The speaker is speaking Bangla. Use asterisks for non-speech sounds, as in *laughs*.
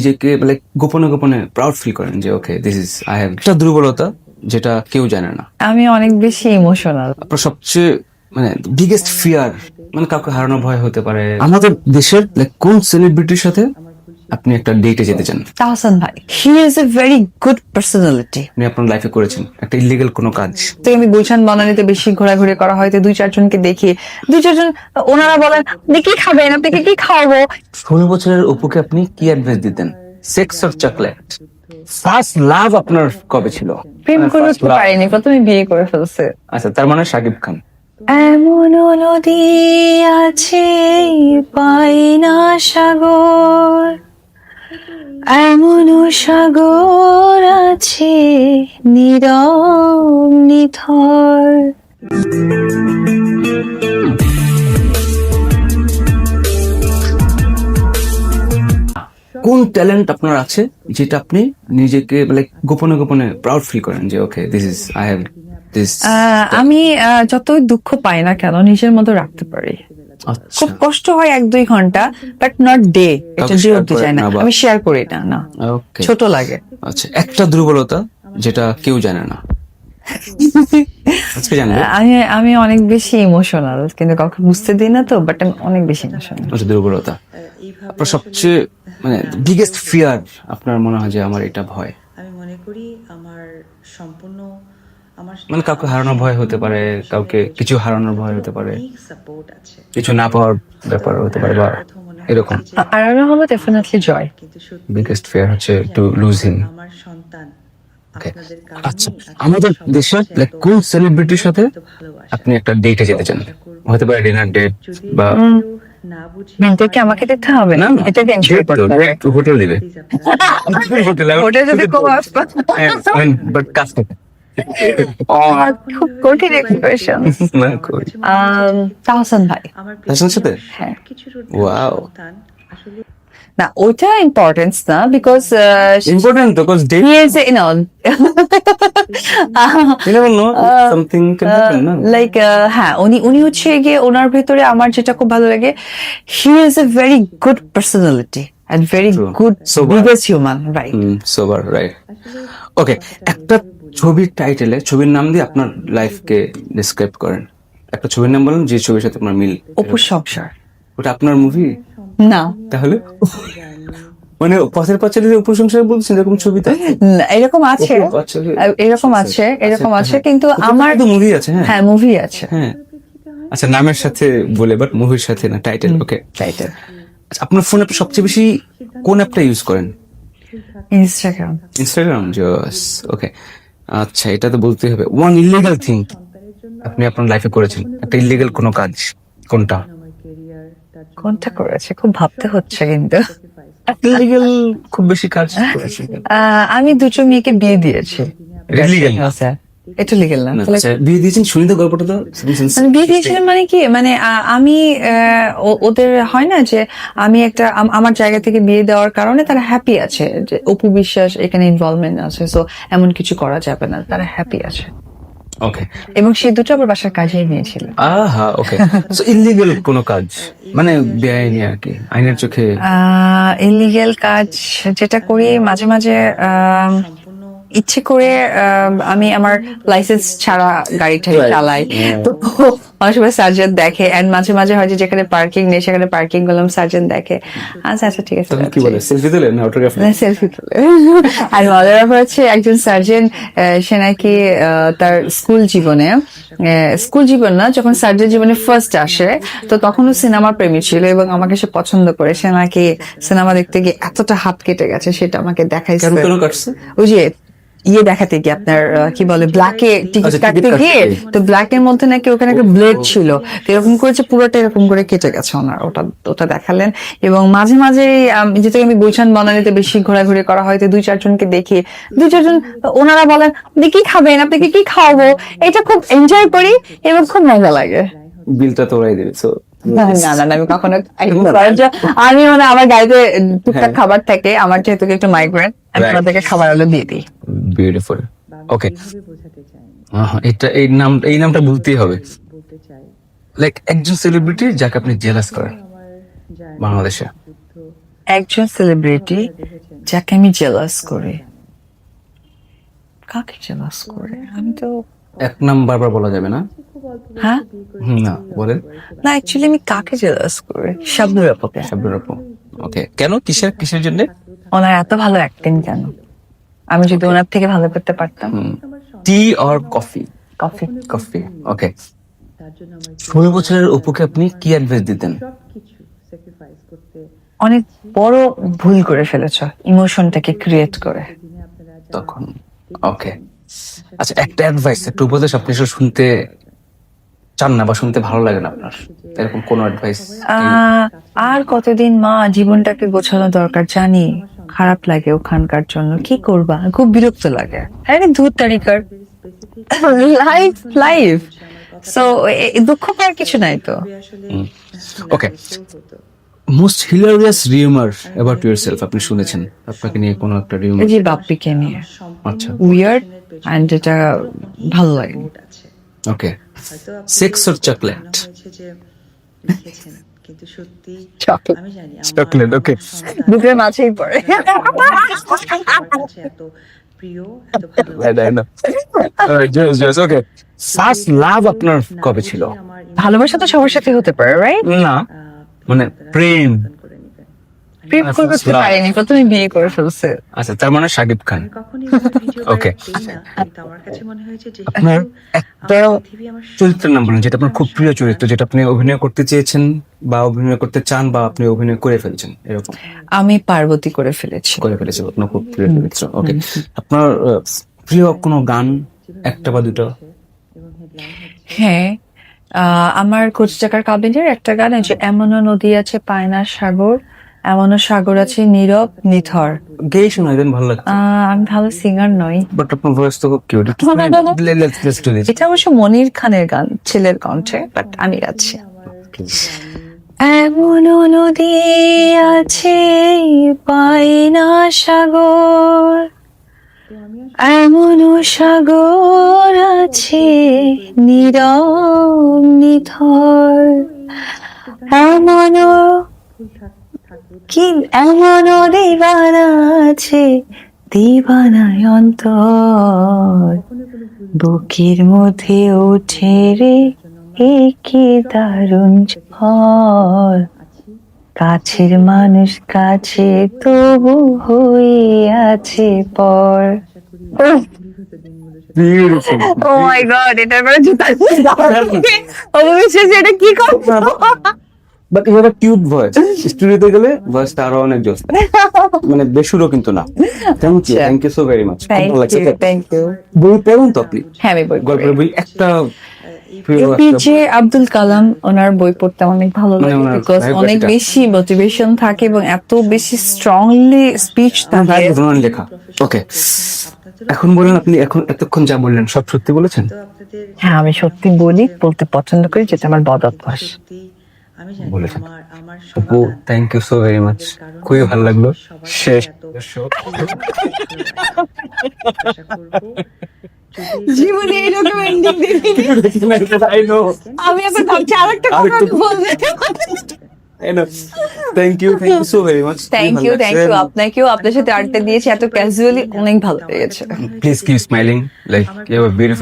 নিজেকে মানে গোপনে গোপনে প্রাউড ফিল করেন যে okay this is I have একটা দুর্বলতা যেটা কেউ জানে না। আমি অনেক বেশি ইমোশনাল আপনার সবচেয়ে মানে বিগেস্ট ফিয়ার মানে কাউকে হারানোর ভয় হতে পারে। আমাদের দেশের কোন সেলিব্রিটির সাথে আপনি একটা ডেটে যেতে চান। তাহসান ভাই he is a very good personality আপনি আপনার লাইফে করেছেন একটা ইলিগেল কোনো কাজ। তো আমি গুলশান বনানীতে বেশি ঘোরাঘুরি করা হয়তো দুই চারজনকে দেখি। দুই চারজন ওনারা বলেন আপনি কি খাবেন? আপনাকে কি খাওয়াবো? ষোলো বছরের অপুকে আপনি কি অ্যাডভাইস দিতেন? Sex or chocolate first love আপনার কবে ছিল? প্রেম করে first উঠতে পারিনি প্রথমে বিয়ে করে ফেলছে। আচ্ছা তার মানে সাকিব খান। এমন নদী আছে পাই না সাগর। এমন সাগর আছে নীরব নিথর। কোন ট্যালেন্ট আপনার আছে যেটা আপনি নিজেকে মানে গোপনে গোপনে প্রাউড ফিল করেন যে okay this is I have this আমি আহ, যতই দুঃখ পাই না কেন নিজের মতো রাখতে পারি। খুব কষ্ট হয় এক দুই ঘণ্টা বাট নট ডে এটা উঠতে করেন চাই না। আমি শেয়ার করি না না। ওকে ছোট লাগে। আচ্ছা একটা দুর্বলতা যেটা কেউ জানে না। আমি আমি অনেক বেশি ইমোশনাল কিন্তু কাউকে বুঝতে দিই না তো বাট আমি অনেক বেশি ইমোশনাল আচ্ছা দুর্বলতা। আপনার সবচেয়ে মানে বিগেস্ট ফিয়ার আপনার মনে হয় যে আমার এটা ভয়? আমি মনে করি আমার সম্পূর্ণ মানে কাউকে হারানোর ভয় হতে পারে কাউকে কিছু হারানোর ভয় হতে পারে কিছু না পাওয়ার ব্যাপার হতে পারে বা এরকম। আমি হলো ডেফিনেটলি জয়। বিগেস্ট ফিয়ার হচ্ছে টু লুজ হিম আমার সন্তান আচ্ছা আমাদের দেশের like, কোন সেলিব্রিটির সাথে আপনি একটা ডেটে যেতে চান। হতে পারে ডিনার ডেট বা এটা আমাকে দেখতে হবে? না করতে হবে? হোটেল দিবে। হোটেল *laughs* যদি খুব বাট কাজ করতে *laughs* খুব কঠিন এক্সপ্রেশন তাহসান ভাই। আমার তার সাথে? হ্যাঁ. না ওইটা ইম্পর্টেন্স না বিকজ ইম্পর্টেন্ট তো cause that he is you know you never know something can happen না লাইক হ্যাঁ উনি উনি হচ্ছে গিয়ে ওনার ভেতরে আমার যেটা খুব ভালো লাগে he is a very good personality and very True. Good Sober. Biggest human right sober right okay একটা ছবির টাইটেলে ছবির নাম দিয়ে আপনার লাইফকে ডিসক্রাইব করেন। একটা ছবির নাম বলেন যে ছবির সাথে আপনার মিল। অপু সংসার। ওটা আপনার মুভি না। তাহলে? মানে পথের পাঁচালী উপসংসার বলছেন এরকম ছবিতে না, এরকম আছে। এরকম আছে এরকম আছে কিন্তু আমার তো মুভি আছে হ্যাঁ। হ্যাঁ মুভি আছে। হ্যাঁ। আচ্ছা নামের সাথে বলে বাট মুভির সাথে না টাইটেল ওকে টাইটেল আচ্ছা আপনার ফোনে আপনি সবচেয়ে বেশি কোন অ্যাপটা ইউজ করেন? ইনস্টাগ্রাম ইনস্টাগ্রাম জস ওকে আচ্ছা এটা তো বলতে হবে। ওয়ান ইলিগাল থিং আপনি আপনার লাইফে করেছেন। একটা ইলিগাল কোনো কাজ কোনটা? কোনটা করেছে? খুব ভাবতে হচ্ছে কিন্তু। ইলিগাল খুব বেশি কাজ করেছে। আমি দুটো মেয়েকে বিয়ে দিয়েছি। Illegal? স্যার এটা লিগেল না। আচ্ছা বিয়ে দিয়েছেন? শুনি তো গল্পটা তো মানে বিয়ে দিয়েছিলাম মানে কি? মানে আমি আহ, ওদের হয় না যে আমি একটা আমার জায়গা থেকে বিয়ে দেওয়ার কারণে তারা হ্যাপি আছে যে অপু বিশ্বাস এখানে ইনভলভমেন্ট আছে সো এমন কিছু করা যাবে না তারা হ্যাপি আছে। ওকে এবং সে দুটো আবার বাসার কাজেই নিয়েছিল আহা ওকে সো ইলিগাল কোনো কাজ? মানে বেআইনি আর কি আইনের চোখে? ইলিগেল কাজ যেটা করি মাঝে মাঝে আম, ইচ্ছে করে আম, আমি আমার লাইসেন্স ছাড়া গাড়ি টাড়ি চালাই। তো অনেক সময় সার্জেন্ট দেখে এন্ড মাঝে মাঝে হয় যে যেখানে পার্কিং নেই সেখানে পার্কিং করলাম সার্জেন্ট দেখে। আচ্ছা আচ্ছা ঠিক আছে কি বলে সেলফি না অটোগ্রাফ সেলফি তুলে। আর মজার ব্যাপার হচ্ছে একজন সার্জেন্ট সে নাকি তার স্কুল জীবনে স্কুল জীবন না যখন সার্জেন্ট জীবনে ফার্স্ট আসে তো তখনও সিনেমা প্রেমী ছিল এবং আমাকে সে পছন্দ করে। সে নাকি সিনেমা দেখতে গিয়ে এতটা হাত কেটে গেছে সেটা আমাকে দেখাইছে। ওই যে ইয়ে দেখাতে গিয়ে আপনার কি বলে ব্ল্যাকে টিকিট আচ্ছা, কাটতে গিয়ে তো ব্ল্যাক এর মধ্যে নাকি ওখানে একটা ব্লেড ছিল। এরকম করেছে পুরোটা এরকম করে কেটে গেছে ওনার ওটা ওটা দেখালেন। এবং মাঝে মাঝে যেহেতু আমি গুলশান বনানীতে বেশি ঘোরাঘুরি করা হয়তো দুই চারজনকে দেখি। দুই চারজন ওনারা বলেন আপনি কি খাবেন? আপনাকে কি খাওয়াবো? এটা খুব এনজয় করি এবং খুব মজা লাগে। বিলটা তো ওরাই দেবে সো না না আমি কখনো *laughs* আমি মানে আমার গাড়িতে টুকটাক হ্যাঁ। খাবার থাকে আমার যেহেতু একটু মাইগ্রেন আমি Right. খাবার দিয়ে দিই। বিউটিফুল ওকে এটা এই নাম এই নামটা বলতেই হবে। লাইক একজন সেলিব্রিটি যাকে আপনি জেলাস করেন। বাংলাদেশে। একজন সেলিব্রিটি যাকে আমি জেলাস করি। কাকে জেলাস করে? আমি তো এক নাম বারবার বলা যাবে না? হ্যাঁ? না বলেন। না অ্যাকচুয়ালি আমি কাকে জেলাস করি? শাবনুর আপুকে। শাবনুর আপু। ওকে কেন? কিসের কিসের জন্য? ওনার এত ভালো অ্যাক্টিং কেন? আমি যদি ওনার থেকে ভালো করতে পারতাম। Tea or coffee coffee coffee okay ষোলো বছরের অপুকে আপনি কি অ্যাডভাইস দিতেন? স্যাক্রিফাইস করতে অনেক বড় ভুল করে ফেলেছ ইমোশনটাকে ক্রিয়েট করে। তখন ওকে আচ্ছা একটা অ্যাডভাইস একটা উপদেশ আপনি শুনতে চান না বা শুনতে ভালো লাগে না আপনার? এরকম কোনো অ্যাডভাইস আহ, আর কতদিন মা জীবনটাকে গোছানো দরকার জানি। খারাপ লাগে ওখানকার জন্য। কি করবা? খুব বিরক্ত লাগে। আরে দূর তারিকার। লাইফ লাইফ সো দুঃখ পাওয়ার কিছু নাই তো। Okay most hilarious rumour about your self আপনি শুনেছেন? আপনাকে নিয়ে কোনো একটা রিউমার যে বাপ্পিকে নিয়ে। আচ্ছা। উইয়ার্ড অ্যান্ড এটা ভালো লাগে। ওকে সেক্স অর চকলেট কিন্তু সত্যি আমি জানি চকলেট ওকে বুকের মাঝেই পড়ে এত প্রিয় এত ভালো ওকে ফার্স্ট লাভ আপনার কবে ছিল? ভালোবাসা তো সবার সাথে হতে পারে রাইট না মানে প্রেম। প্রেম করতে পারিনি প্রথমে বিয়ে করে ফেলছে। আচ্ছা তার মানে সাকিব খান। *laughs* মনে যে আপনার একটা চরিত্রের নাম বলেন যেটা আপনার খুব প্রিয় চরিত্র যেটা আপনি অভিনয় করতে চেয়েছেন বা অভিনয় করতে চান বা আপনি অভিনয় করে ফেলছেন এরকম? আমি পার্বতী করে ফেলেছি। করে ফেলেছি আপনার খুব প্রিয় চরিত্র। ওকে আপনার আহ, প্রিয় কোনো গান একটা বা দুটো? হ্যাঁ আহ, আমার কোচ চাকার কাবিনের একটা গান আছে এমনও নদী আছে পায়না সাগর। এমনও সাগর আছে নীরব নিথর। গেয়ে শোনাই দেন ভালো আহ, আমি ভালো সিঙ্গার নই। বাট আপনার ভয়েস তো খুব কিউট এটা অবশ্য মনির খানের গান ছেলের কণ্ঠে বাট আমি গাচ্ছি। এমনও নদী আছে পায়না সাগর। এমনও সাগর আছে নীরব নিথর। এমনও কি এমনও দিবানা আছে দিবানায় অন্তর। বুকের মধ্যে ওঠে রে এ কি দারুণ ঝড়। কাছের মানুষ কাছে তবু হয়ে আছে পর। ও মাই গড এটা এবারে জুতা। অবশ্যই এটা কি করছ? But you have cute voice. স্টুডিওতে গেলে ভয়েসটা আরও অনেক জোস। মানে বেসুরও কিন্তু না। Thank you thank you so very much thank you বই পড়ুন তো আপনি হ্যাঁ আমি বই গল্পের বই একটা এপিজে আব্দুল কালাম ওনার বই পড়তে অনেক ভালো মানে লাগে বিকজ অনেক বেশি মোটিভেশন থাকে এবং এত বেশি স্ট্রংলি স্পিচ থাকে। ওনার লেখা। ওকে এখন বলেন আপনি এখন এতক্ষণ যা বললেন সব সত্যি বলেছেন? হ্যাঁ আমি সত্যি বলি বলতে পছন্দ করি যেটা আমার বদ অভ্যাস। আমার আপু thank you so very much খুবই ভালো লাগল। শেষ। জীবনে এরকম এন্ডিং *laughs* আমি আবার ভাবছি আরেকটা কথা বলবে thank you thank you so very much thank you thank you আপনাকেও আপনার সাথে আড্ডা দিয়েছি। এত ক্যাজুয়ালি অনেক ভালো লেগেছে। Please keep smiling like you have beautiful